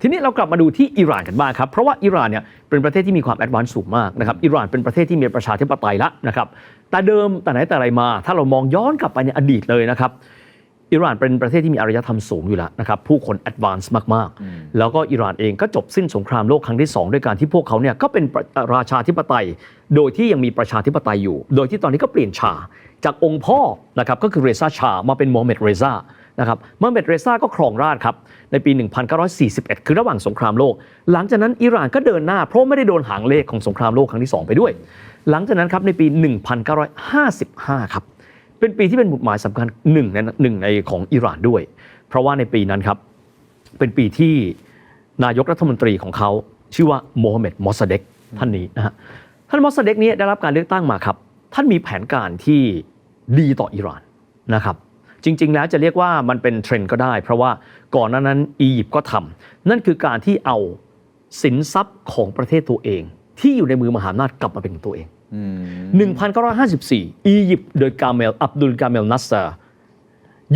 ทีนี้เรากลับมาดูที่อิหร่านกันบ้างครับ เพราะว่าอิหร่านเนี่ยเป็นประเทศที่มีความแอดวานซ์สูงมากนะครับอิหร่านเป็นประเทศที่มีประชาธิปไตยแล้วนะครับแต่เดิมแต่ไหนแต่ไรมา ถ้าเรามองย้อนกลับไปในอดีตเลยนะครับอิหร่านเป็นประเทศที่มีอารยธรรมสูงอยู่แล้วนะครับผู้คนแอดวานซ์มากๆ แล้วก็อิหร่านเองก็จบสิ้นสงครามโลกครั้งที่ 2 ด้วยการที่พวกเขาเนี่ยก็เป็นประราชาธิปไตย โดยที่ยังมีประชาธิปไตยอยู่ โดยที่ตอนนี้ก็เปลี่ยนชาจากองค์พ่อนะครับก็คือเรซาชามาเป็นโมฮัมเหม็ดเรซา นะครับโมฮัมเมดเรซาก็ครองราชครับในปี 1941 คือระหว่างสงครามโลก หลังจากนั้นอิหร่านก็เดินหน้า เพราะไม่ได้โดนหางเลขของสงครามโลกครั้งที่ 2 ไปด้วย หลังจากนั้นครับในปี 1955 ครับเป็นปีที่เป็นหมุดหมายสำคัญหนึ่งในหนึ่งในของอิหร่านด้วย เพราะว่าในปีนั้นครับเป็นปีที่นายกรัฐมนตรีของเขาชื่อว่าโมฮัมเหม็ดมอสเดกท่านนี้นะฮะท่านมอสเดกนี้ได้รับการเลือกตั้งมาครับ ท่านมีแผนการที่ดีต่ออิหร่านนะครับ จริง ๆ แล้วจะเรียกว่ามันเป็นเทรนด์ก็ได้ เพราะว่าก่อนหน้านั้นอียิปต์ก็ทำนั่นคือการที่เอาสินทรัพย์ของประเทศตัวเอง ที่อยู่ในมือมหาอำนาจกลับมาเป็นของตัวเอง 1954 อียิปต์โดยกาเมล อับดุลกาเมล นัสซาร์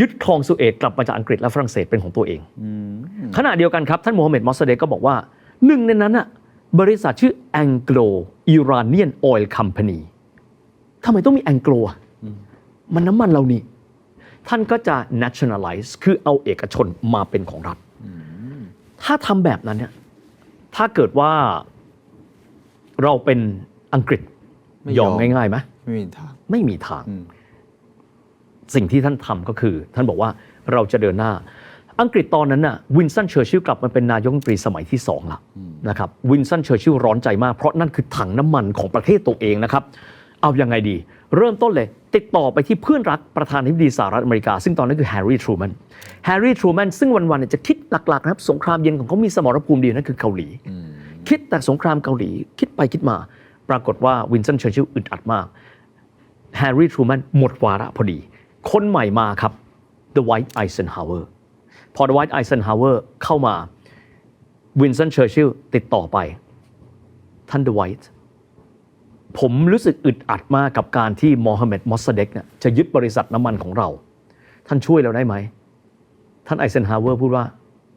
ยึดครองสุเอตกลับมาจากอังกฤษและฝรั่งเศสเป็นของตัวเอง ขณะเดียวกันครับ ท่านโมฮัมเหม็ดมอสซาเดกก็บอกว่า หนึ่งในนั้นน่ะบริษัทชื่อ Anglo Iranian Oil Company ทำไมต้องมี Anglo อะมันน้ำมันเรานี่ ท่านก็จะ nationalize คือเอาเอกชนมาเป็นของรัฐ ถ้าทำแบบนั้นเนี่ย ถ้าเกิดว่าเราเป็นอังกฤษไม่ยยออมมง่ายๆไหมไม่มีทาง ไม่มีทางอืมสิ่งที่ท่านทำก็คือ ท่านบอกว่าเราจะเดินหน้า อังกฤษตอนนั้นน่ะวินสันเชอร์ชิลกลับมาเป็นนายกรัฐมนตรีสมัยที่สองละนะครับ วินสันเชอร์ชิลร้อนใจมาก เพราะนั่นคือถังน้ำมันของประเทศตัวเองนะครับ เอายังไงดี เริ่มต้นเลย ติดต่อไปที่เพื่อนรักประธานาธิบดีสหรัฐอเมริกา ซึ่งตอนนั้นคือแฮร์รี่ทรูแมนแฮร์รี่ทรูแมนซึ่งวันๆเนี่ยจะคิดหลักๆนะครับสงครามเย็นของเขามีสมรภูมิเดียวนั่นคือเกาหลี คิดแต่สงครามเกาหลีคิดไปคิดมา ปรากฏว่าวินสันเชอร์ชิลอึดอัดมากแฮร์รี่ทรูแมนหมดวาระพอดี คนใหม่มาครับ The White Eisenhower พอ The White Eisenhower เข้ามาวินสันเชอร์ชิลติดต่อไปท่าน The White ผมรู้สึกอึดอัดมากกับการที่โมฮัมเหม็ดมอสซาเดกเนี่ยจะยึดบริษัทน้ำมันของเรา ท่านช่วยเราได้ไหม ท่านไอเซนฮาวเวอร์พูดว่า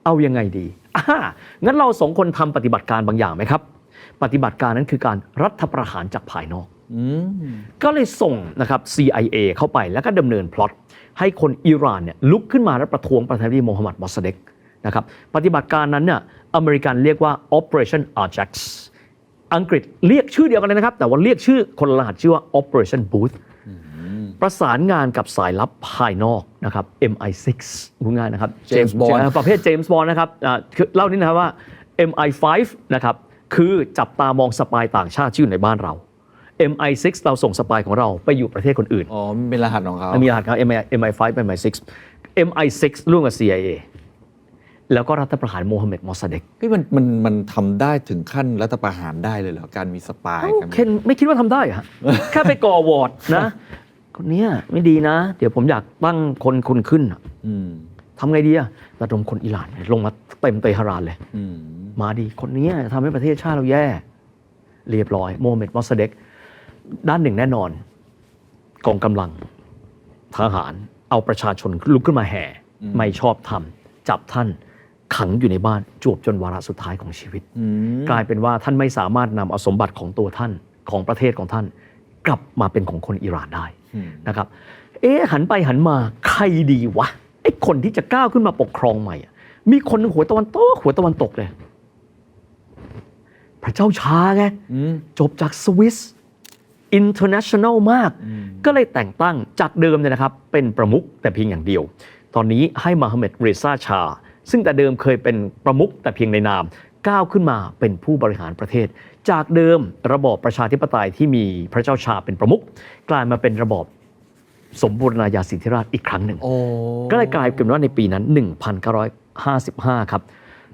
เอายังไงดีอ่างั้นเราสองคนทำปฏิบัติการบางอย่างไหมครับ ปฏิบัติการนั้นคือการรัฐประหารจากภายนอก ก็เลยส่งนะครับ CIA เข้าไปแล้วก็ดำเนินพล็อตให้คนอิหร่านเนี่ยลุกขึ้นมาและประท้วงประธานาธิบดีโมฮัมหมัดมอสซาเดกนะครับ ปฏิบัติการนั้นเนี่ยอเมริกันเรียกว่า Operation Ajax อังกฤษเรียกชื่อเดียวกันเลยนะครับ แต่ว่าเรียกชื่อคนละรหัสชื่อว่า Operation Booth ประสานงานกับสายลับภายนอกนะครับ MI6 พูดง่ายนะครับ James Bond เอ่อประเภทเจมส์บอลนะครับอ่าคือเล่านิดนะครับว่า MI5 นะครับคือจับตามองสปายต่างชาติที่อยู่ในบ้านเรา MI6 เราส่งสปายของเราไปอยู่ประเทศคนอื่น อ๋อมันเป็นรหัสของเขา มีรหัสครับ MI MI5 เป็น MI6 MI6 ร่วมกับ CIA แล้วก็รัฐประหารโมฮัมเหม็ดมอสซาเดกเฮ้ยมันมันมันทำได้ถึงขั้นรัฐประหารได้เลยเหรอ การมีสปายกันเคนไม่คิดว่าทำได้อะแค่ไปก่อวอร์ดนะ คนเนี้ยไม่ดีนะ เดี๋ยวผมอยากตั้งคนคนขึ้นอะอืมทำไงดีอะระดมคนอิหร่านลงมาเต็มเตหะรานเลย อืมมาดีคนเนี้ยทำให้ประเทศชาติเราแย่ เรียบร้อยโมฮัมเหม็ดมอสซาเดกด้านหนึ่งแน่นอน กองกำลังทหารเอาประชาชนลุกขึ้นมาแห่ ไม่ชอบทำจับท่าน ขังอยู่ในบ้านจวบจนวาระสุดท้ายของชีวิตอืมกลายเป็นว่าท่านไม่สามารถนำเอาสมบัติของตัวท่านของประเทศของท่าน กลับมาเป็นของคนอิหร่านได้นะครับ เอ๊ะหันไปหันมาใครดีวะไอ้คนที่จะก้าวขึ้นมาปกครองใหม่อะมีคนหนึ่งหัวตะวันตกหัวตะวันตกเลยพระเจ้าชาไงอืมจบจากสวิส international มาก ก็เลยแต่งตั้งจากเดิมเนี่ยนะครับ เป็นประมุขแต่เพียงอย่างเดียว ตอนนี้ให้มาฮัมเหม็ดเรซาชา ซึ่งแต่เดิมเคยเป็นประมุขแต่เพียงในนาม ก้าวขึ้นมาเป็นผู้บริหารประเทศ จากเดิมระบอบประชาธิปไตยที่มีพระเจ้าชาเป็นประมุขกลายมาเป็นระบอบสมบูรณาญาสิทธิราชย์อีกครั้งหนึ่งโอ้ก็เลยกลายเป็นว่าในปีนั้น 1955 ครับ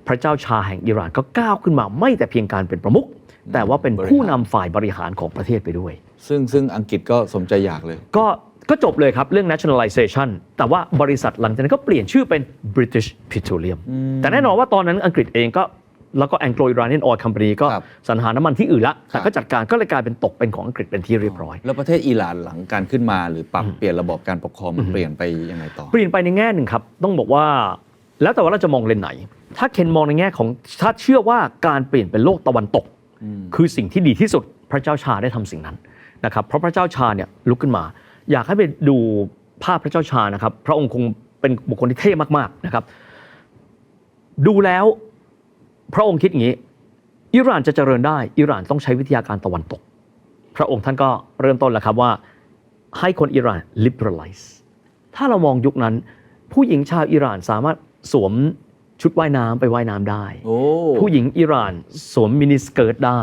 พระเจ้าชาแห่งอิหร่านก็ก้าวขึ้นมาไม่แต่เพียงการเป็นประมุขแต่ว่าเป็นผู้นำฝ่ายบริหารของประเทศไปด้วย ซึ่งซึ่งอังกฤษก็สมใจอยากเลย ก็ ก็จบเลยครับ เรื่อง nationalization แต่ว่าบริษัทหลังจากนั้นก็เปลี่ยนชื่อเป็น British Petroleum แต่แน่นอนว่าตอนนั้นอังกฤษเองก็แล้วก็ Anglo Iranian Oil Company ก็ครับสรรหาน้ำมันที่อื่นละครัแต่บก็จัดการก็เลยกลายเป็นตกเป็นของอังกฤษเป็นที่เรียบร้อย แล้วประเทศอิหร่านหลังการขึ้นมา หรือปรับเปลี่ยนระบบการปกครองมันเปลี่ยนไปยังไงต่อ เปลี่ยนไปในแง่หนึ่งครับ ต้องบอกว่า แล้วแต่ว่าเราจะมองเลนไหน ถ้าเคนมองในแง่ของถ้าเชื่อว่าการเปลี่ยนเป็นโลกตะวันตก คือสิ่งที่ดีที่สุดพระเจ้าชาได้ทำสิ่งนั้นนะครับเพราะพระเจ้าชาเนี่ยลุกขึ้นมา อยากให้ไปดูภาพพระเจ้าชานะครับ พระองค์คงเป็นบุคคลที่เท่มากๆนะครับ ดูแล้วพระองค์คิดอย่างนี้ อิหร่านจะเจริญได้ อิหร่านต้องใช้วิทยาการตะวันตก พระองค์ท่านก็เริ่มต้นแล้วครับว่าให้คนอิหร่าน liberalize ถ้าเรามองยุคนั้น ผู้หญิงชาวอิหร่านสามารถสวมชุดว่ายน้ำไปว่ายน้ำได้โอ้ผู้หญิงอิหร่านสวมมินิสเกิร์ตได้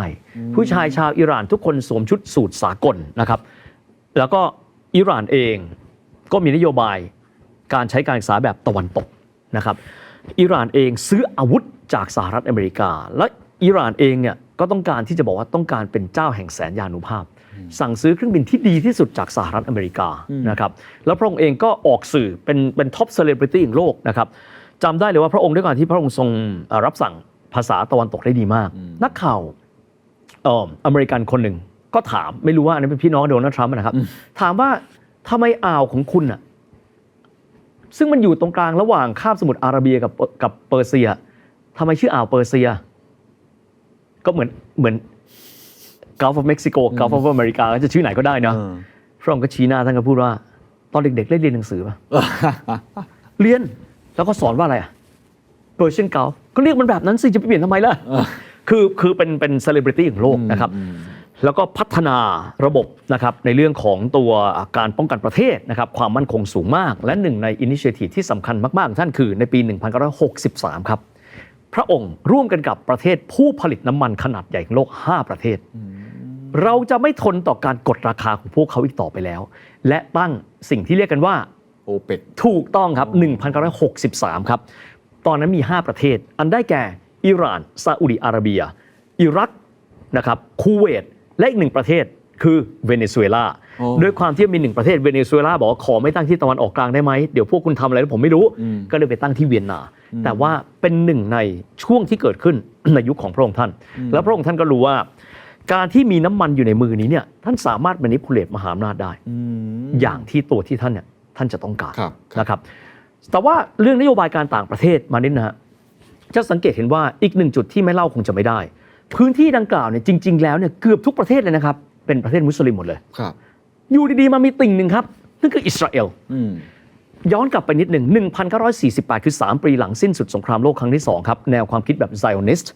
ผู้ชายชาวอิหร่านทุกคนสวมชุดสูทสากลนะครับ แล้วก็ อิหร่านเองก็มีนโยบายการใช้การศึกษาแบบตะวันตกนะครับอิหร่านเองซื้ออาวุธจากสหรัฐอเมริกา และอิหร่านเองเนี่ยก็ต้องการที่จะบอกว่าต้องการเป็นเจ้าแห่งแสนยานุภาพ สั่งซื้อเครื่องบินที่ดีที่สุดจากสหรัฐอเมริกานะครับแล้วพระองค์เองก็ออกสื่อเป็นเป็นท็อปเซเลบริตี้ของโลกนะครับจำได้เลยว่าพระองค์ด้วยการที่พระองค์ทรงเอ่อรับสั่งภาษาตะวันตกได้ดีมาก นักข่าวเอ่ออเมริกันคนหนึ่ง ก็ถามไม่รู้ว่าอันนี้เป็นพี่น้องโดนัลด์ทรัมป์นะครับ ถามว่าทำไมอ่าวของคุณอะซึ่งมันอยู่ตรงกลางระหว่างคาบสมุทรอาระเบียกับกับเปอร์เซียทำไมชื่ออ่าวเปอร์เซีย ก็เหมือนเหมือน Gulf of Mexico Gulf of America ก็จะชื่อไหนก็ได้นะเออพระองค์ก็ชี้หน้าท่านก็พูดว่า ตอนเด็กๆได้เรียนหนังสือป่ะเรียนแล้วก็สอนว่าอะไรอะ Persian Gulf ก็เรียกมันแบบนั้นสิจะไปเปลี่ยนทำไมล่ะ คือคือเป็นเป็นเซเลบริตี้ของโลกนะครับ แล้วก็พัฒนาระบบนะครับในเรื่องของตัวการป้องกันประเทศนะครับความมั่นคงสูงมาก และหนึ่งในอินิเชทีฟที่สำคัญมากๆของท่านคือในปี 1963 ครับพระองค์ร่วมกันกับประเทศผู้ผลิตน้ำมันขนาดใหญ่ของโลก 5 ประเทศ เราจะไม่ทนต่อการกดราคาของพวกเขาอีกต่อไปแล้ว และตั้งสิ่งที่เรียกกันว่าโอเปกถูกต้องครับ 1963 ครับ ตอนนั้นมี 5 ประเทศ อันได้แก่ อิหร่านซาอุดิอาระเบีย อิรักนะครับคูเวต และอีกหนึ่งประเทศคือเวเนซุเอลาโอ้ด้วยความที่มีหนึ่งประเทศเวเนซุเอลาบอกว่าขอไม่ตั้งที่ตะวันออกกลางได้ไหมเดี๋ยวพวกคุณทำอะไรแล้วผมไม่รู้ ก็เลยไปตั้งที่เวียนนา แต่ว่าเป็นหนึ่งในช่วงที่เกิดขึ้นในยุคของพระองค์ท่าน แล้วพระองค์ท่านก็รู้ว่า การที่มีน้ำมันอยู่ในมือนี้เนี่ยท่านสามารถม a นิพุเลตมหาอำนาจได้อย่างที่ตัวที่ท่านเนี่ยท่านจะต้องการครับครับนะครับ แต่ว่าเรื่องนโยบายการต่างประเทศมานิดนะฮะจะสังเกตเห็นว่าอีกหนึ่งจุดที่ไม่เล่าคงจะไม่ได้ พื้นที่ดังกล่าวเนี่ยจริง ๆ แล้วเนี่ยเกือบทุกประเทศเลยนะครับ เป็นประเทศมุสลิมหมดเลยครับ อยู่ดีๆมามีติ่งหนึ่งครับ นั่นคืออิสราเอลอืมย้อนกลับไปนิดหนึ่ง 1948 คือ 3 ปีหลังสิ้นสุดสงครามโลกครั้งที่ 2 ครับ แนวความคิดแบบ Zionist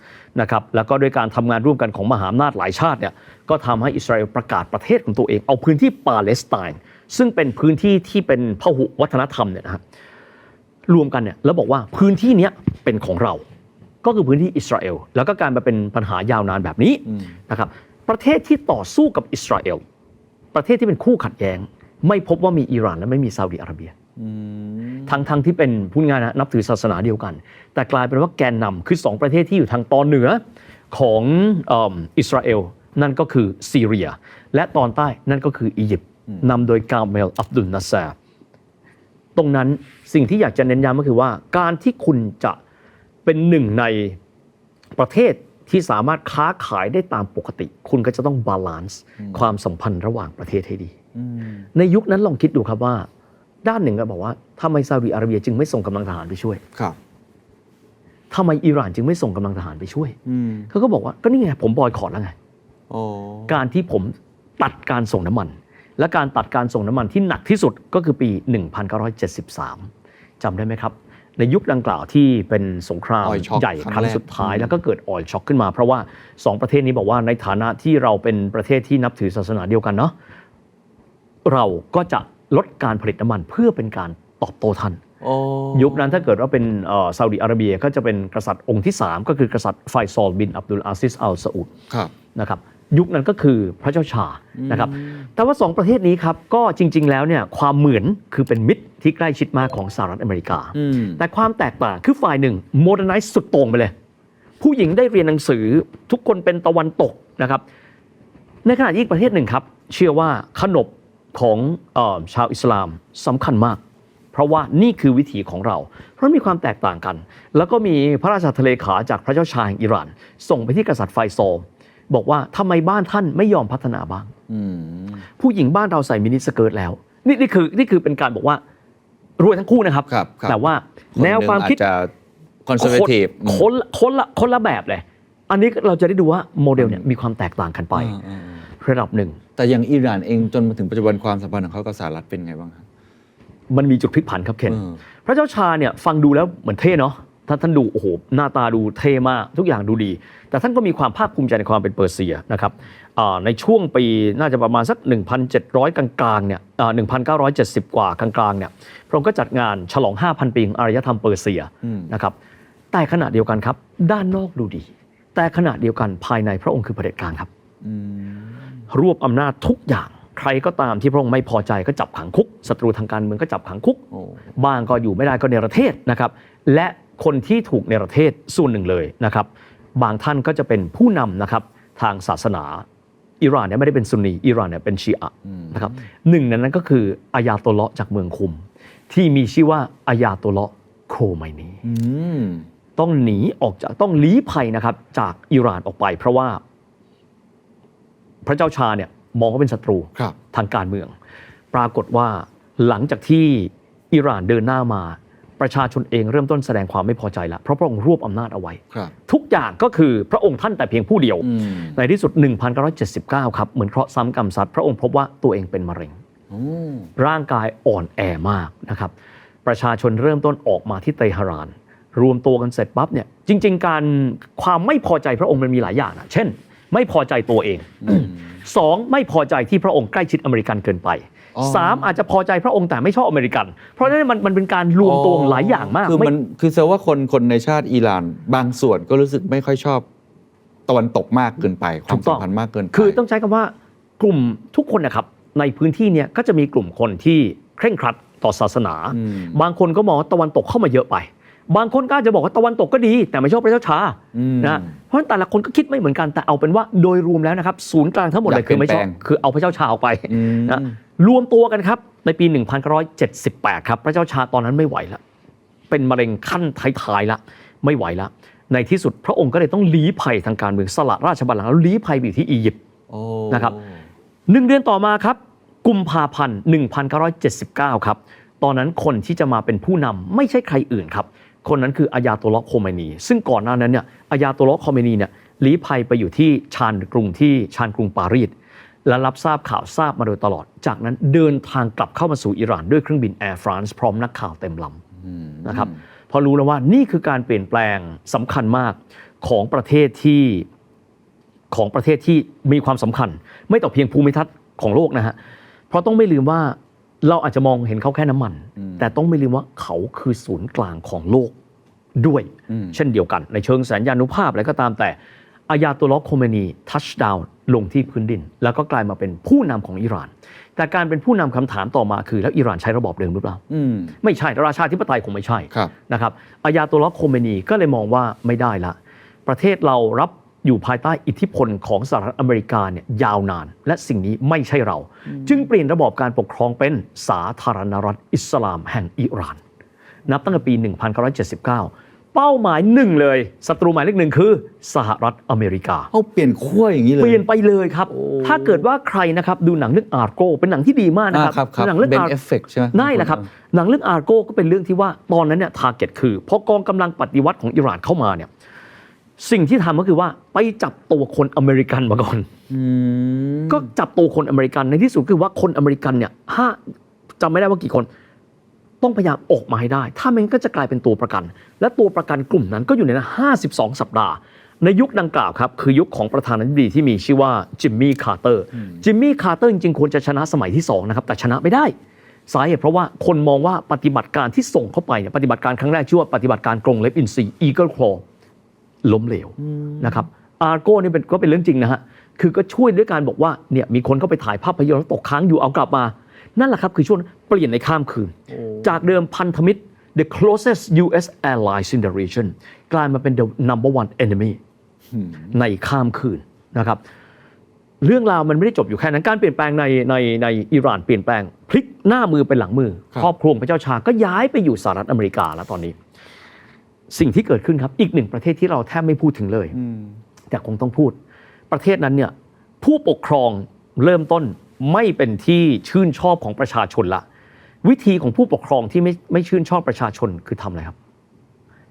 นะครับ แล้วก็ด้วยการทำงานร่วมกันของมหาอำนาจหลายชาติเนี่ย ก็ทำให้อิสราเอลประกาศประเทศของตัวเอง เอาพื้นที่ปาเลสไตน์ ซึ่งเป็นพื้นที่ที่เป็นพหุวัฒนธรรมเนี่ยนะฮะรวมกันเนี่ยแล้วบอกว่าพื้นที่เนี้ยเป็นของเรา ก็คือพื้นที่อิสราเอลแล้วก็การมาเป็นปัญหายาวนานแบบนี้นะครับประเทศที่ต่อสู้กับอิสราเอลประเทศที่เป็นคู่ขัดแย้ง ไม่พบว่ามีอิหร่านและไม่มีซาอุดิอาระเบียทั้งทั้งที่เป็นพูดง่ายๆนะนับถือศาสนาเดียวกัน แต่กลายเป็นว่าแกนนำคือสองประเทศที่อยู่ทางตอนเหนือของเอิ่มอิสราเอลนั่นก็คือซีเรีย และตอนใต้นั่นก็คืออียิปต์นำโดยกาเมลอับดุลนาซาร์ตรงนั้นสิ่งที่อยากจะเน้นย้ำก็คือว่า การที่คุณจะ เป็นหนึ่งในประเทศที่สามารถค้าขายได้ตามปกติ คุณก็จะต้องบาลานซ์ความสัมพันธ์ระหว่างประเทศให้ดี ในยุคนั้นลองคิดดูครับว่า ด้านหนึ่งก็บอกว่าทำไมซาอุดิอาระเบียจึงไม่ส่งกำลังทหารไปช่วยครับทำไมอิหร่านจึงไม่ส่งกำลังทหารไปช่วยอืมเขาก็บอกว่าก็นี่ไงผมบอยคอรดแล้วไงโอ้การที่ผมตัดการส่งน้ำมัน และการตัดการส่งน้ำมันที่หนักที่สุดก็คือปี 1973จำได้ไหมครับ ในยุคดังกล่าวที่เป็นสงคราม Oil shock ใหญ่ครั้งครั้งแรก สุดท้าย แล้วก็เกิดออยล์ช็อคขึ้นมา เพราะว่าสองประเทศนี้บอกว่าในฐานะที่เราเป็นประเทศที่นับถือศาสนาเดียวกันเนาะเราก็จะลดการผลิตน้ำมันเพื่อเป็นการตอบโต้ท่านโอ้ ยุคนั้นถ้าเกิดว่าเป็นเอ่อซาอุดิอาระเบียก็จะเป็นกษัตริย์องค์ที่ 3 ก็คือกษัตริย์ไฟซอลบินอับดุลอาซิสอัลซาอุด ครับ นะครับ ยุคนั้นก็คือพระเจ้าชานะครับ แต่ว่าสองประเทศนี้ครับก็จริง ๆ แล้วเนี่ยความเหมือนคือเป็นมิตรที่ใกล้ชิดมากของสหรัฐอเมริกาอืมแต่ความแตกต่างคือฝ่ายหนึ่งโมเดิร์นไนซ์สุดโต่งไปเลย ผู้หญิงได้เรียนหนังสือทุกคนเป็นตะวันตกนะครับ ในขณะที่อีกประเทศหนึ่งครับ เชื่อว่าขนบของเออชาวอิสลามสำคัญมาก เพราะว่านี่คือวิถีของเรา เพราะมีความแตกต่างกัน แล้วก็มีพระราชทะเลขาจากพระเจ้าชายแห่งอิหร่าน ส่งไปที่กษัตริย์ไฟโซล บอกว่าทำไมบ้านท่านไม่ยอมพัฒนาบ้างอืมผู้หญิงบ้านเราใส่มินิสเกิร์ตแล้ว นี่นี่คือนี่คือเป็นการบอกว่ารวยทั้งคู่นะครับครับครับแต่ว่าคนแนวความคิดหนึ่งอาจจะคอนเซอร์เวทีฟคนละคนละคนละแบบเลย อันนี้เราจะได้ดูว่าโมเดลเนี่ยมีความแตกต่างกันไประดับหนึ่ง แต่อย่างอิหร่านเองจนมาถึงปัจจุบันความสัมพันธ์ของเขากับสหรัฐเป็นไงบ้างครับมันมีจุดพลิกผันครับเคนเออพระเจ้าชาเนี่ยฟังดูแล้วเหมือนเท่เนาะ ท่านท่านดูโอ้โหหน้าตาดูเท่มากทุกอย่างดูดี แต่ท่านก็มีความภาคภูมิใจในความเป็นเปอร์เซียนะครับอ่าในช่วงปีน่าจะประมาณสัก 1,700 กลางๆเนี่ยอ่า1,970 กว่ากลางๆเนี่ยพระองค์ก็จัดงานฉลอง 5,000 ปีของอารยธรรมเปอร์เซียอืมนะครับแต่ขณะเดียวกันครับ ด้านนอกดูดี แต่ขณะเดียวกันภายในพระองค์คือเผด็จการครับอืมรวบอำนาจทุกอย่างใครก็ตามที่พระองค์ไม่พอใจก็จับขังคุกศัตรูทางการเมืองก็จับขังคุกโอ้บ้างก็อยู่ไม่ได้ก็เนรเทศนะครับ และ คนที่ถูกเนรเทศส่วนหนึ่งเลยนะครับบางท่านก็จะเป็นผู้นำนะครับทางศาสนาอิหร่านเนี่ยไม่ได้เป็นซุนนีอิหร่านเนี่ยเป็นชีอะห์นะครับหนึ่งในนั้นก็คืออายาโตเลาะห์จากเมืองคุม ที่มีชื่อว่าอายาโตเลาะห์โคไมนีอืมต้องหนีออกจากต้องลี้ภัยนะครับ จากอิหร่านออกไป เพราะว่า พระเจ้าชาเนี่ยมองว่าเป็นศัตรูครับทางการเมือง ปรากฏว่าหลังจากที่อิหร่านเดินหน้ามา ประชาชนเองเริ่มต้นแสดงความไม่พอใจแล้วเพราะพระองค์รวบอำนาจเอาไว้ครับทุกอย่างก็คือพระองค์ท่านแต่เพียงผู้เดียวอืมในที่สุด 1979 ครับ เหมือนเคราะห์ซ้ำกรรมซัดพระองค์พบว่าตัวเองเป็นมะเร็งโอ้ร่างกายอ่อนแอมากนะครับ ประชาชนเริ่มต้นออกมาที่เตหะราน รวมตัวกันเสร็จปั๊บเนี่ยจริง ๆ การความไม่พอใจพระองค์มันมีหลายอย่างนะเช่น ไม่พอใจตัวเอง สองไม่พอใจที่พระองค์ใกล้ชิดอเมริกันเกินไปอ๋อสามอาจจะพอใจพระองค์แต่ไม่ชอบอเมริกัน เพราะฉะนั้นมันมันเป็นการรวมตัวของหลายอย่างมากคือไม่มันคือแสดงว่าคนคนในชาติอิหร่าน บางส่วนก็รู้สึกไม่ค่อยชอบตะวันตกมากเกินไป ความสัมพันธ์มากเกินไปคือต้องใช้คำว่ากลุ่มทุกคนนะครับในพื้นที่เนี้ยก็จะมีกลุ่มคนที่เคร่งครัดต่อศาสนาอืมบางคนก็มองว่าตะวันตกเข้ามาเยอะไป บางคนก็อาจจะบอกว่าตะวันตกก็ดี แต่ไม่ชอบพระเจ้าชาอืมนะเพราะฉะนั้นแต่ละคนก็คิดไม่เหมือนกันแต่เอาเป็นว่าโดยรวมแล้วนะครับศูนย์กลางทั้งหมดเลยอยากคือไม่ชอบเปลี่ยนแปลงคือเอาพระเจ้าชาออกไปอืมนะรวมตัวกันครับในปี 1978 ครับ พระเจ้าชาตอนนั้นไม่ไหวแล้วเป็นมะเร็งขั้นท้ายๆละไม่ไหวแล้วในที่สุดพระองค์ก็เลยต้องลี้ภัยทางการเมืองสละราชบัลลังก์แล้วลี้ภัยไปอยู่ที่อียิปต์โอ้นะครับหนึ่งเดือนต่อมาครับกุมภาพันธ์1979 ครับ ตอนนั้นคนที่จะมาเป็นผู้นำไม่ใช่ใครอื่นครับ คนนั้นคืออายาโตลอโคเมนี ซึ่งก่อนหน้านั้นเนี่ยอายาโตลอโคเมนีเนี่ยลี้ภัยไปอยู่ที่ชานกรุงที่ชานกรุงปารีสและรับทราบข่าวทราบมาโดยตลอด จากนั้นเดินทางกลับเข้ามาสู่อิหร่านด้วยเครื่องบินแอร์ฟรานซ์พร้อมนักข่าวเต็มลำนะครับพอรู้แล้วว่านี่คือการเปลี่ยนแปลงสำคัญมากของประเทศที่ของประเทศที่มีความสำคัญ ไม่ต่อเพียงภูมิทัศน์ของโลกนะฮะเพราะต้องไม่ลืมว่า เราอาจจะมองเห็นเขาแค่น้ำมัน แต่ต้องไม่ลืมว่าเขาคือศูนย์กลางของโลกด้วย เช่นเดียวกัน ในเชิงสัญญานุภาพอะไรก็ตามแต่อายาตุลลอฮ์โคเมนีทัชดาวลงที่พื้นดิน แล้วก็กลายมาเป็นผู้นำของอิหร่าน แต่การเป็นผู้นำคำถามต่อมาคือ แล้วอิหร่านใช้ระบอบเดิมหรือเปล่าอืมไม่ใช่ราชาธิปไตยคงไม่ใช่ครับนะครับอายาตุลลอฮ์โคเมนีก็เลยมองว่าไม่ได้ละ ประเทศเรารับ อยู่ภายใต้อิทธิพลของสหรัฐอเมริกาเนี่ยยาวนาน และสิ่งนี้ไม่ใช่เรา จึงเปลี่ยนระบอบการปกครองเป็นสาธารณรัฐอิสลามแห่งอิหร่าน นับตั้งแต่ปี 1979 เป้าหมายหนึ่งเลยศัตรูหมายเลขหนึ่งคือ สหรัฐอเมริกาเขาเปลี่ยนขั้วอย่างนี้เลยเปลี่ยนไปเลยครับโอ้ถ้าเกิดว่าใครนะครับดูหนังเรื่องอาร์โกเป็นหนังที่ดีมากนะอ่าครับครับครับ หนังเรื่องเป็นอาร์เอฟเฟกต์ใช่ไหมได้แหละครับหนังเรื่องอาร์โกก็เป็นเรื่องที่ว่าตอนนั้นเนี่ยทาร์เก็ตคือพอกองกำลังปฏิวัติของอิหร่านเข้ามาเนี่ย สิ่งที่ทำก็คือว่าไปจับตัวคนอเมริกันมาก่อนอืมก็จับตัวคนอเมริกันในที่สุดคือว่าคนอเมริกันเนี่ยห้าจำไม่ได้ว่ากี่คน ต้องพยายามออกมาให้ได้ ถ้าไมันก็จะกลายเป็นตัวประกัน และตัวประกันกลุ่มนั้นก็อยู่ในนั้น52 สัปดาห์ ในยุคดังกล่าวครับ คือยุคของประธานาธิบดีที่มีชื่อว่าจิมมี่คาร์เตอร์จิมมี่คาร์เตอร์จริงๆควรจะชนะสมัยที่2นะครับแต่ชนะไม่ได้สาเหตุเพราะว่าคนมองว่าปฏิบัติการที่ส่งเข้าไปเนี่ยปฏิบัติการครั้งแรกชื่อว่าปฏิบัติการกรงเล็บอินทรีอีเกิ ลคลอล้มเหลวนะครับอาร์โก้นี่เป็นก็เป็นเรื่องจริงนะฮะคือก็ช่วยด้วยการบอกว่าเนี่ยมีคนเข้าไปถ่ายภาพยนตร์แล้วตกค้างอยู่เอากลับมา นั่นแหละครับคือช่วงเปลี่ยนในข้ามคืน จากเดิมพันธมิตร the closest U.S. allies in the region กลายมาเป็น the number one enemy ในข้ามคืนนะครับเรื่องราวมันไม่ได้จบอยู่แค่นั้น การเปลี่ยนแปลงในในในอิหร่านเปลี่ยนแปลง พลิกหน้ามือเป็นหลังมือ ครับครอบครัวของพระเจ้าชาก็ย้ายไปอยู่สหรัฐอเมริกาแล้วตอนนี้ สิ่งที่เกิดขึ้นครับ อีกหนึ่งประเทศที่เราแทบไม่พูดถึงเลยอืมแต่คงต้องพูด ประเทศนั้นเนี่ยผู้ปกครองเริ่มต้นไม่เป็นที่ชื่นชอบของประชาชนละ วิธีของผู้ปกครองที่ไม่ไม่ชื่นชอบประชาชนคือทำอะไรครับ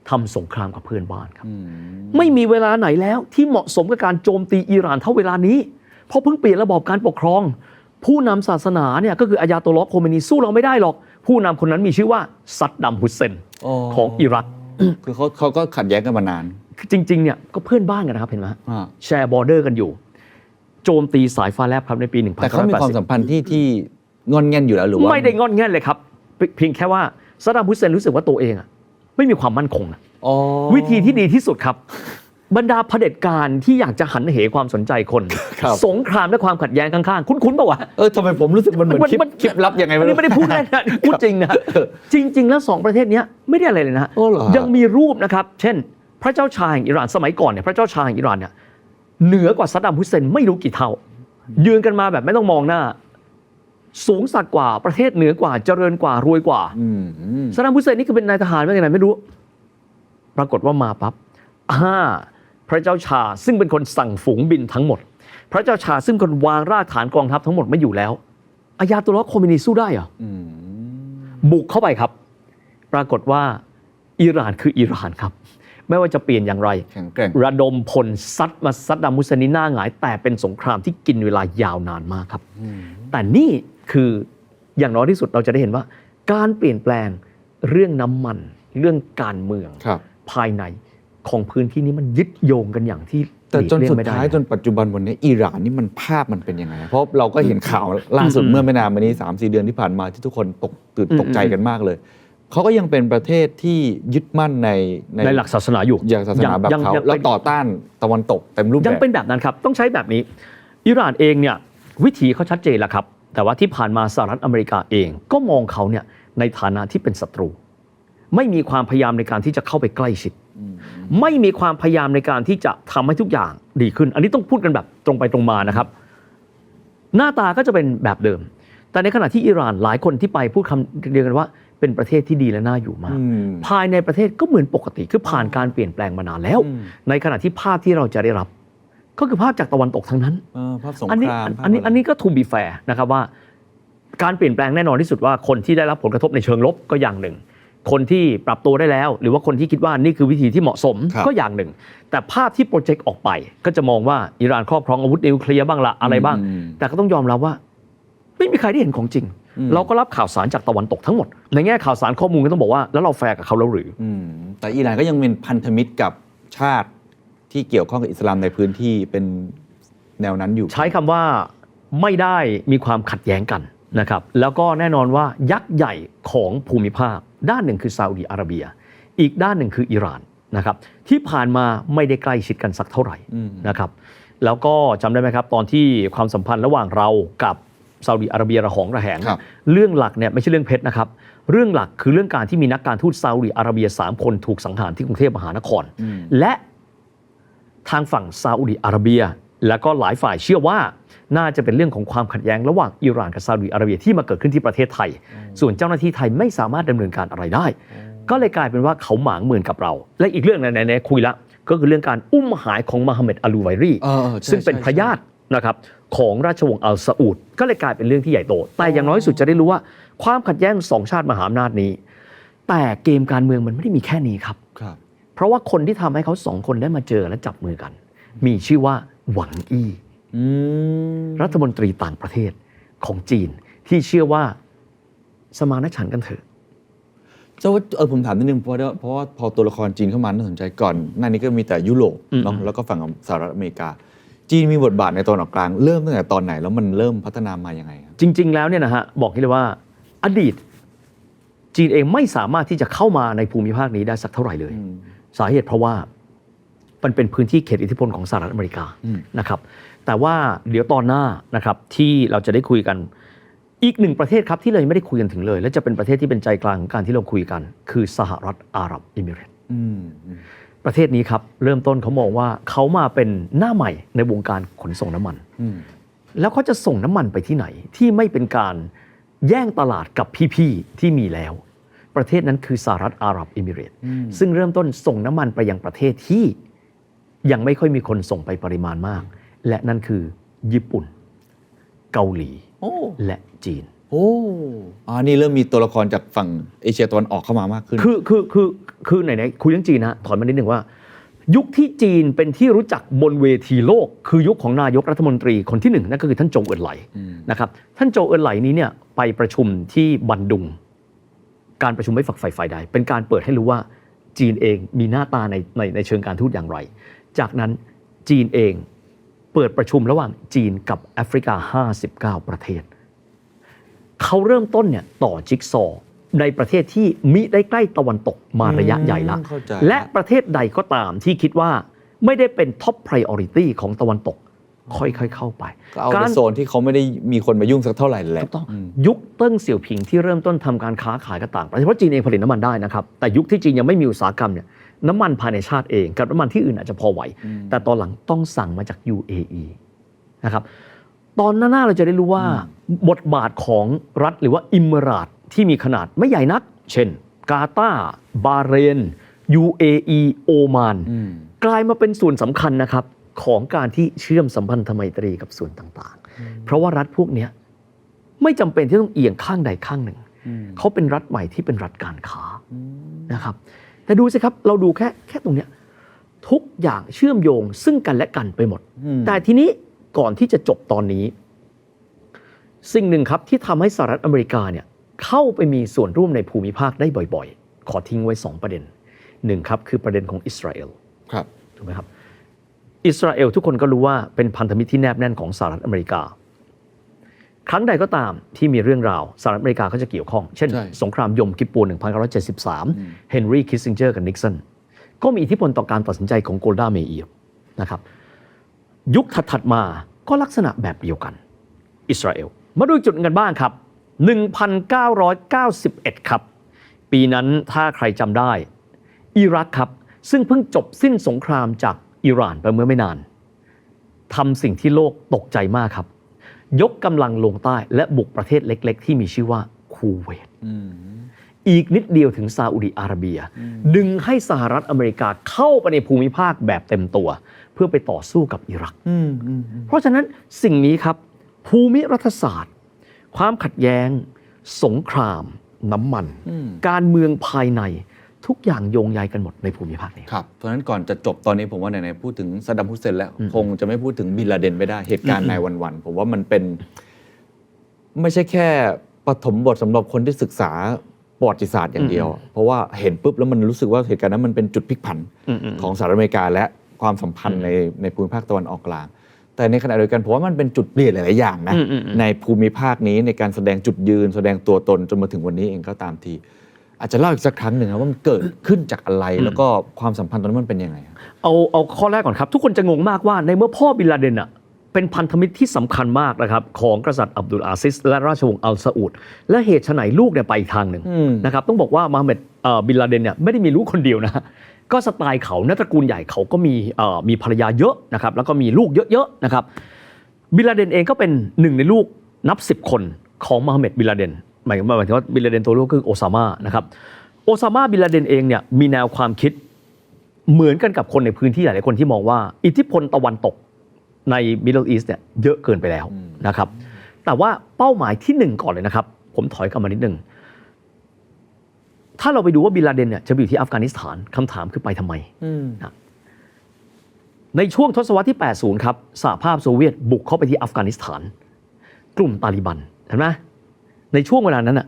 ทำสงครามกับเพื่อนบ้านครับอืมไม่มีเวลาไหนแล้วที่เหมาะสมกับการโจมตีอิหร่านเท่าเวลานี้ เพราะเพิ่งเปลี่ยนระบอบการปกครอง ผู้นำศาสนาเนี่ยก็คืออายาโตลอฮ์โคเมนีสู้เราไม่ได้หรอก ผู้นำคนนั้นมีชื่อว่าซัดดัมฮุสเซนของอิรัก คือเขาเขาก็ขัดแย้งกันมานาน คือจริงๆเนี่ยก็เพื่อนบ้านกันนะครับเห็นไหมอ่า แชร์บอร์เดอร์กันอยู่ โจมตีสายฟ้าแลบครับในปี 1980 แต่เขามีความสัมพันธ์ที่ที่งอนแงนอยู่แล้วหรือว่าไม่ได้งอนแง่นเลยครับเพีเพียงแค่ว่าซัดดัมฮุสเซนรู้สึกว่าตัวเองอะไม่มีความมั่นคงนะอ๋อวิธีที่ดีที่สุดครับ บรรดาเผด็จการที่อยากจะหันเหความสนใจคน ครับ สงครามและความขัดแย้งข้างๆ คุ้นๆป่าวะ เออทำไมผมรู้สึกมันเหมือนมันคลิปมัน คลิปลับยังไงอันนี้ไม่ได้พูดเล่นนะพูดจริงนะ จริง ๆ แล้วสองประเทศเนี้ยไม่ได้อะไรเลยนะ โอ้เหรอยังมีรูปนะครับ เช่น พระเจ้าชายแห่งอิหร่านสมัยก่อนเนี่ยพระเจ้าชายแห่งอิหร่านเนี่ยเหนือกว่าซัดดัมฮุสเซนไม่รู้กี่เท่า ยืนกันมาแบบไม่ต้องมองหน้า สูงสักกว่าประเทศเหนือกว่าเจริญกว่ารวยกว่า อืมอืมซัดดัมฮุสเซนนี่คือเป็นนายทหารมาจากไหนไม่รู้ ปรากฏว่ามาปั๊บอ่า พระเจ้าชาซึ่งเป็นคนสั่งฝูงบินทั้งหมด พระเจ้าชาซึ่งเป็นคนวางรากฐานกองทัพทั้งหมดไม่อยู่แล้วอายาตุลลอฮ์โคเมนีสู้ได้เหรออืมบุกเข้าไปครับ ปรากฏว่าอิหร่านคืออิหร่านครับ ไม่ว่าจะเปลี่ยนอย่างไรแข็งแกร่งระดมพลซัดมาซัดดัมมุสนินหน้าหงาย แต่เป็นสงครามที่กินเวลายาวนานมากครับ แต่นี่คืออย่างน้อยที่สุดเราจะได้เห็นว่า การเปลี่ยนแปลงเรื่องน้ำมัน เรื่องการเมืองครับภายใน ของพื้นที่นี้มันยึดโยงกันอย่างที่แต่จนหลีกเลี่สุงดไม่ไท้ายจนปัจจุบันวันนี้อิหร่านนี่มันภาพมันเป็นยังไง เพราะเราก็เห็นข่าวล่าสุดอืมเมื่อไม่นานมานี้3ามสี่เดือนที่ผ่านมาที่ทุกคนตกตื่นอืมตกใจกันมากเลยเขาก็ยังเป็นประเทศที่ยึดมั่นในในหลักศาสนาอยู่อย่างศาสนาแบบยังเขายังแล้วต่อต้านตะวันตกเต็มรูปแบยังบเป็นแบบนั้นครับต้องใช้แบบนี้อิหร่านเองเนี่ยวิถีเขาชัดเจนแล้วครับ แต่ว่าที่ผ่านมาสหรัฐอเมริกาเอง ก็มองเขาเนี่ยในฐานะที่เป็นศัตรู ไม่มีความพยายามในการที่จะเข้าไปใกล้ชิด ไม่มีความพยายามในการที่จะทำให้ทุกอย่างดีขึ้น อันนี้ต้องพูดกันแบบตรงไปตรงมานะครับ หน้าตาก็จะเป็นแบบเดิม แต่ในขณะที่อิหร่านหลายคนที่ไปพูดคำเดียวกันว่า เป็นประเทศที่ดีและน่าอยู่มากอืมภายในประเทศก็เหมือนปกติคือผ่านการเปลี่ยนแปลงมานานแล้วอืมในขณะที่ภาพที่เราจะได้รับ ก็คือภาพจากตะวันตกทั้งนั้นเออภาพสงอันนี้ครามอันนี้ภาพะไรอันนี้ก็ทูบีแฟร์นะครับว่า การเปลี่ยนแปลงแน่นอนที่สุดว่าคนที่ได้รับผลกระทบในเชิงลบก็อย่างหนึ่ง คนที่ปรับตัวได้แล้ว หรือว่าคนที่คิดว่านี่คือวิธีที่เหมาะสมครับก็อย่างหนึ่ง แต่ภาพที่โปรเจกต์ออกไป ก็จะมองว่าอิหร่านครอบครองอาวุธนิวเคลียร์บ้างละอะไรบ้างอืมแต่ก็ต้องยอมรับว่า ไม่มีใครได้เห็นของจริงอืมเราก็รับข่าวสารจากตะวันตกทั้งหมด ในแง่ข่าวสารข้อมูลก็ต้องบอกว่าแล้วเราแฟร์กับเขาแล้วหรืออืมแต่อิหร่านก็ยังเป็นพันธมิตรกับชาติที่เกี่ยวข้องกับอิสลามในพื้นที่เป็นแนวนั้นอยู่ ใช้คำว่าไม่ได้มีความขัดแย้งกัน นะครับแล้วก็แน่นอนว่ายักษ์ใหญ่ของภูมิภาค ด้านหนึ่งคือซาอุดีอาระเบีย อีกด้านหนึ่งคืออิหร่านนะครับที่ผ่านมาไม่ได้ใกล้ชิดกันสักเท่าไหร่อืมนะครับแล้วก็จำได้ไหมครับ ตอนที่ความสัมพันธ์ระหว่างเรากับซาอุดีอาระเบียระหองระแหงครับเรื่องหลักเนี่ยไม่ใช่เรื่องเพชรนะครับ เรื่องหลักคือเรื่องการที่มีนักการทูตซาอุดีอาระเบีย 3 คนถูกสังหารที่กรุงเทพมหานครอืมและทางฝั่งซาอุดิอาระเบีย และก็หลายฝ่ายเชื่อว่า น่าจะเป็นเรื่องของความขัดแย้งระหว่างอิหร่านกับซาอุดิอาระเบียที่มาเกิดขึ้นที่ประเทศไทย ส่วนเจ้าหน้าที่ไทยไม่สามารถดำเนินการอะไรได้ ก็เลยกลายเป็นว่าเขาหมางเหมือนกับเรา และอีกเรื่องไหนๆคุยละก็คือเรื่องการอุ้มหายของมหาเมดอัลูไวรีเออเออใช่ซึ่งเป็นใช่พระญาตินะครับของราชวงศ์อัลซาอุดก็เลยกลายเป็นเรื่องที่ใหญ่โต แต่อย่างน้อยสุดจะได้รู้ว่าความขัดแย้งสองชาติมหาอำนาจนี้ แต่เกมการเมืองมันไม่ได้มีแค่นี้ครับครับ เพราะว่าคนที่ทำให้เขาสองคนได้มาเจอและจับมือกัน มีชื่อว่าหวังอี้อืม รัฐมนตรีต่างประเทศของจีนที่เชื่อว่าสมานฉันท์กันเถอะเจ้าว่าเออผมถามนิดนึงเพราะว่าเพราะว่าพอตัวละครจีนเข้ามาน่าสนใจก่อนหน้านี้ก็มีแต่ยุโรปอืมเนาะแล้วก็ฝั่งของสหรัฐอเมริกา จีนมีบทบาทในตอนออกกลางเริ่มตั้งแต่ตอนไหนแล้วมันเริ่มพัฒนามายังไงครับจริง ๆ แล้วเนี่ยนะฮะบอกให้เลยว่าอดีต จีนเองไม่สามารถที่จะเข้ามาในภูมิภาคนี้ได้สักเท่าไหร่เลยอืมสาเหตุเพราะว่ามันเป็นพื้นที่เขตอิทธิพลของสหรัฐอเมริกาอืมนะครับ แต่ว่าเดี๋ยวตอนหน้านะครับที่เราจะได้คุยกันอีกหนึ่งประเทศครับที่เรายังไม่ได้คุยกันถึงเลย และจะเป็นประเทศที่เป็นใจกลางของการที่เราคุยกัน คือสหรัฐอาหรับเอมิเรตส์อืมอืมประเทศนี้ครับ เริ่มต้นเขามองว่าเขามาเป็นหน้าใหม่ในวงการขนส่งน้ำมันอืมแล้วเขาจะส่งน้ำมันไปที่ไหน ที่ไม่เป็นการแย่งตลาดกับพี่ๆที่มีแล้ว ประเทศนั้นคือสหรัฐอาหรับเอมิเรตส์อืมซึ่งเริ่มต้นส่งน้ำมันไปยังประเทศที่ยังไม่ค่อยมีคนส่งไปปริมาณมาก และนั่นคือญี่ปุ่น เกาหลีโอ้และจีนโหโอ้อ่านี่เริ่มมีตัวละครจากฝั่งเอเชียตะวันออกเข้ามามากขึ้น คือคือคือคือไหนๆคุยเรื่องจีนนะถอนมานิดหนึ่งว่า ยุคที่จีนเป็นที่รู้จักบนเวทีโลก คือยุคของนายกรัฐมนตรีคนที่หนึ่งนั่นก็คือท่านโจวเอินไหลอืมนะครับท่านโจวเอินไหลนี้เนี่ยไปประชุมที่บันดุง การประชุมไม่ฝักใฝ่ฝ่ายใดเป็นการเปิดให้รู้ว่าจีนเองมีหน้าตาในในในเชิงการทูตอย่างไร จากนั้นจีนเอง เปิดประชุมระหว่างจีนกับแอฟริกา 59 ประเทศ เขาเริ่มต้นเนี่ยต่อจิ๊กซอว์ในประเทศที่มิได้ใกล้ตะวันตกมาระยะใหญ่ละอืมเข้าใจและประเทศใดก็ตามที่คิดว่าไม่ได้เป็นท็อป priority ของตะวันตก ค่อยๆเข้าไปก็เอากาในรโซนที่เขาไม่ได้มีคนมายุ่งสักเท่าไหร่แหละถูกต้องมยุคเติ้งเสี่ยวผิงที่เริ่มต้นทำการค้าขายกับต่างประเทศเพราะจีนเองผลิตน้ำมันได้นะครับ แต่ยุคที่จีนยังไม่มีอุตสาหกรรมเนี่ย น้ำมันภายในชาติเอง กับน้ำมันที่อื่นอาจจะพอไหว แต่ตอนหลังต้องสั่งมาจาก UAE นะครับตอนหน้าๆเราจะได้รู้ว่าบทบาทของรัฐหรือว่าอิมเมราตที่มีขนาดไม่ใหญ่นัก เช่น กาตาร์บาห์เรน UAE โอมานอืมกลายมาเป็นส่วนสำคัญนะครับของการที่เชื่อมสัมพันธไมตรีกับส่วนต่างๆ เพราะว่ารัฐพวกเนี้ยไม่จำเป็นที่ต้องเอียงข้างใดข้างหนึ่ง เขาเป็นรัฐใหม่ที่เป็นรัฐการค้านะครับ แต่ดูสิครับ เราดูแค่แค่ตรงเนี้ยทุกอย่างเชื่อมโยงซึ่งกันและกันไปหมดอืมแต่ทีนี้ก่อนที่จะจบตอนนี้ สิ่งหนึ่งครับที่ทำให้สหรัฐอเมริกาเนี่ยเข้าไปมีส่วนร่วมในภูมิภาคได้บ่อยๆ ขอทิ้งไว้ 2 ประเด็นหนึ่งครับคือประเด็นของอิสราเอลครับถูกไหมครับ อิสราเอลทุกคนก็รู้ว่าเป็นพันธมิตรที่แนบแน่นของสหรัฐอเมริกา ครั้งใดก็ตามที่มีเรื่องราวสหรัฐอเมริกาก็จะเกี่ยวข้อง เช่นใช่สงครามยมกิปปู1973 เฮนรี่คิสซิงเจอร์กับนิกสันก็มีอิทธิพลต่อการตัดสินใจของโกลดาเมอีร์นะครับยุคถัดๆมาก็ลักษณะแบบเดียวกัน อิสราเอล มาดูอีกจุดกันบ้างครับ 1991 ครับ ปีนั้นถ้าใครจำได้ อิรักครับ ซึ่งเพิ่งจบสิ้นสงครามจากอิหร่านไปเมื่อไม่นานทำสิ่งที่โลกตกใจมากครับ ยกกำลังลงใต้และบุกประเทศเล็ก ๆ ที่มีชื่อว่าคูเวตอืมอีกนิดเดียวถึงซาอุดิอาระเบีย ดึงให้สหรัฐอเมริกาเข้าไปในภูมิภาคแบบเต็มตัว เพื่อไปต่อสู้กับอิรักอืมอืมอืมเพราะฉะนั้นสิ่งนี้ครับ ภูมิรัฐศาสตร์ ความขัดแย้ง สงคราม น้ำมันอืมการเมืองภายใน ทุกอย่างโยงใยกันหมดในภูมิภาคนี้ ครับเพราะฉะนั้นก่อนจะจบตอนนี้ผมว่าไหนๆพูดถึงซัดดัมฮุสเซนแล้ว อืมคงจะไม่พูดถึงบินลาเดนไม่ได้เหตุการอืณ์ม ในวันๆผมว่ามันเป็น ไม่ใช่แค่ปฐมบทสำหรับคนที่ศึกษาประวัติศาสตร์อย่างเดียว เพราะว่าเห็นปุ๊บแล้วมันรู้สึกว่าเหตุการณ์นั้นมันเป็นจุดพลิกผันอืมอืมของสหรัฐอเมริกาและความสัมพันธ์ในในภูมิภาคตะวันออกกลาง แต่ในขณะเดียวกันผมว่ามันเป็นจุดเปลี่ยนหลาย ๆ อย่างนะ อืมอืมอืม ในภูมิภาคนี้ในการแสดงจุดยืน แสดงตัวตนจนมาถึงวันนี้เองก็ตามที อาจจะเล่าอีกสักครั้งหนึ่งครับว่ามันเกิดขึ้นจากอะไรแล้วก็ความสัมพันธ์ตอนนั้นมันเป็นยังไงครับเอาเอาข้อแรกก่อนครับ ทุกคนจะงงมากว่าในเมื่อพ่อบินลาเดนอะเป็นพันธมิตรที่สำคัญมากนะครับของกษัตริย์อับดุลอาซิส และราชวงศ์อัลซาอุดและเหตุไฉนลูกเนี่ยไปอีกทางหนึ่งอืมนะครับต้องบอกว่ามาฮัมเหม็ดเอ่อบินลาเดนเนี่ยไม่ได้มีลูกคนเดียวนะก็สไตล์เขาเนตระกูลใหญ่เขาก็มีเอ่อมีภรรยาเยอะนะครับแล้วก็มีลูกเยอะๆนะครับบินลาเดนเองก็เป็นหนึ่งในลูกนับสิบคนของมาฮัมเหม็ดบินลาเดน หมายหมายถึงว่าบินลาเดนตัวลูกคือโอซามานะครับโอซามาบินลาเดนเองเนี่ยมีแนวความคิดเหมือนกันกับคนในพื้นที่หลายๆคนที่มองว่า อิทธิพลตะวันตกใน Middle East เนี่ยเยอะเกินไปแล้วนะครับ แต่ว่าเป้าหมายที่หนึ่งก่อนเลยนะครับ ผมถอยกลับมานิดหนึ่งถ้าเราไปดูว่าบินลาเดนเนี่ยจะไปอยู่ที่อัฟกานิสถานคำถามคือไปทำไมอืมในช่วงทศวรรษที่ 80 ครับสหภาพโซเวียตบุกเข้าไปที่อัฟกานิสถาน กลุ่มตาลิบันเห็นไหม ในช่วงเวลานั้นน่ะ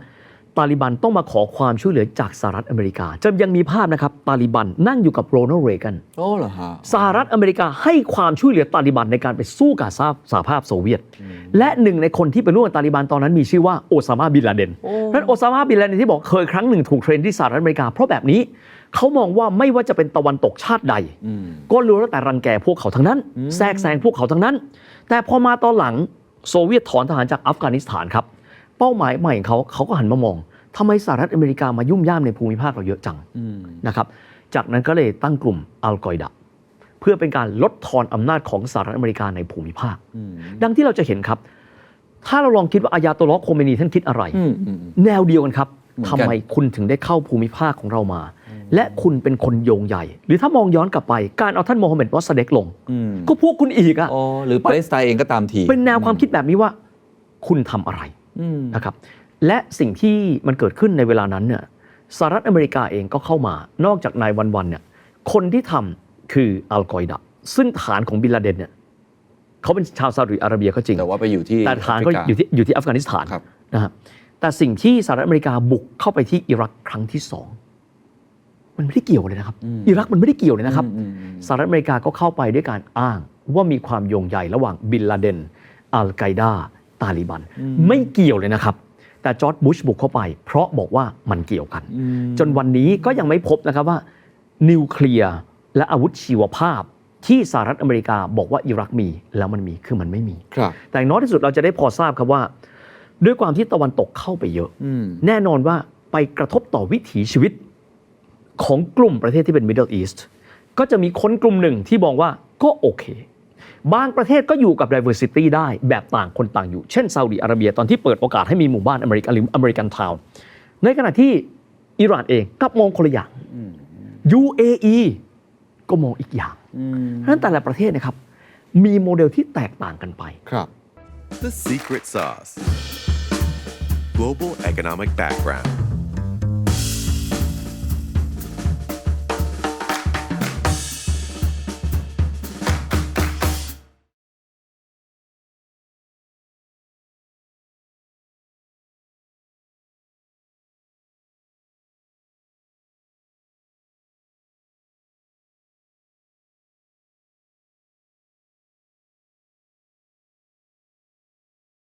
ตาลิบันต้องมาขอความช่วยเหลือจากสหรัฐอเมริกา จะยังมีภาพนะครับ ตาลิบันนั่งอยู่กับโรนัลด์เรแกนโอ้เหรอฮะสหรัฐอเมริกาให้ความช่วยเหลือตาลิบันในการไปสู้กับสหสหภาพโซเวียต และหนึ่งในคนที่ไปร่วมกับตาลิบันตอนนั้นมีชื่อว่าโอซามาบินลาเดนโอ้เพราะฉะนั้นโอซามาบินลาเดนที่บอกเคยครั้งหนึ่งถูกเทรนที่สหรัฐอเมริกา เพราะแบบนี้เขามองว่าไม่ว่าจะเป็นตะวันตกชาติใดอืมก็รู้แล้วแต่รังแกพวกเขาทั้งนั้น แทรกแซงพวกเขาทั้งนั้น แต่พอมาตอนหลังโซเวียตถอนทหารจากอัฟกานิสถานครับ เป้าหมายใหม่ของเขาเขาก็หันมามองทำไมสหรัฐอเมริกามายุ่มย่ามในภูมิภาคเราเยอะจังอืมนะครับจากนั้นก็เลยตั้งกลุ่มอัลกออิดะเพื่อเป็นการลดทอนอำนาจของสหรัฐอเมริกาในภูมิภาคอืมดังที่เราจะเห็นครับ ถ้าเราลองคิดว่าอายาโตลอฮ์โคเมนีท่านคิดอะไรอืมอืมแนวเดียวกันครับเหมือนทำกันไมคุณถึงได้เข้าภูมิภาคของเรามา และคุณเป็นคนโยงใหญ่ หรือถ้ามองย้อนกลับไป การเอาท่านโมฮัมเหม็ดวัสเดกลงอืมก็พวกคุณอีกอะอ๋อหรือปาเลสไตน์เองก็ตามที เป็นแนวความคิดแบบนี้ว่า คุณทำอะไรอืม นะครับ และสิ่งที่มันเกิดขึ้นในเวลานั้นเนี่ยสหรัฐอเมริกาเองก็เข้ามา นอกจากนายวันวันๆเนี่ย คนที่ทำคืออัลกออิดะซึ่งฐานของบินลาเดนเนี่ยเขาเป็นชาวซาอุดิอาระเบียก็จริง แต่ว่าไปอยู่ที่แต่ฐานก็แฟริอยู่ที่อยู่ที่อัฟกานิสถานครับนะฮะแต่สิ่งที่สหรัฐอเมริกาบุกเข้าไปที่อิรักครั้งที่สองมันไม่ได้เกี่ยวเลยนะครับอืมอิรักมันไม่ได้เกี่ยวเลยนะครับอืมอืมสหรัฐอเมริกาก็เข้าไปด้วยการอ้างว่ามีความโยงใยระหว่างบินลาเดนอัลไกดา ตาลิบัน ไม่เกี่ยวเลยนะครับ แต่จอร์ดบุชบุกเข้าไป เพราะบอกว่ามันเกี่ยวกันอืมจนวันนี้ก็ยังไม่พบนะครับว่า นิวเคลียร์และอาวุธชีวภาพที่สหรัฐอเมริกาบอกว่าอิรักมีแล้วมันมีคือมันไม่มีครับแต่อย่างน้อยที่สุดเราจะได้พอทราบครับว่า ด้วยความที่ตะวันตกเข้าไปเยอะอืมแน่นอนว่าไปกระทบต่อวิถีชีวิตของกลุ่มประเทศที่เป็น Middle East ก็จะมีคนกลุ่มหนึ่งที่มองว่าก็โอเค บางประเทศก็อยู่กับ diversity ได้แบบต่างคนต่างอยู่ เช่นซาอุดิอาระเบียตอนที่เปิดโอกาสให้มีหมู่บ้านอเมริกันหรืออเมริกันทาวน์ในขณะที่อิหร่านเองกลับมองคนละอย่าง UAE ก็มองอีกอย่างอืมเพราะฉะนั้นแต่ละประเทศนะครับมีโมเดลที่แตกต่างกันไปครับ The secret sauce. Global economic background.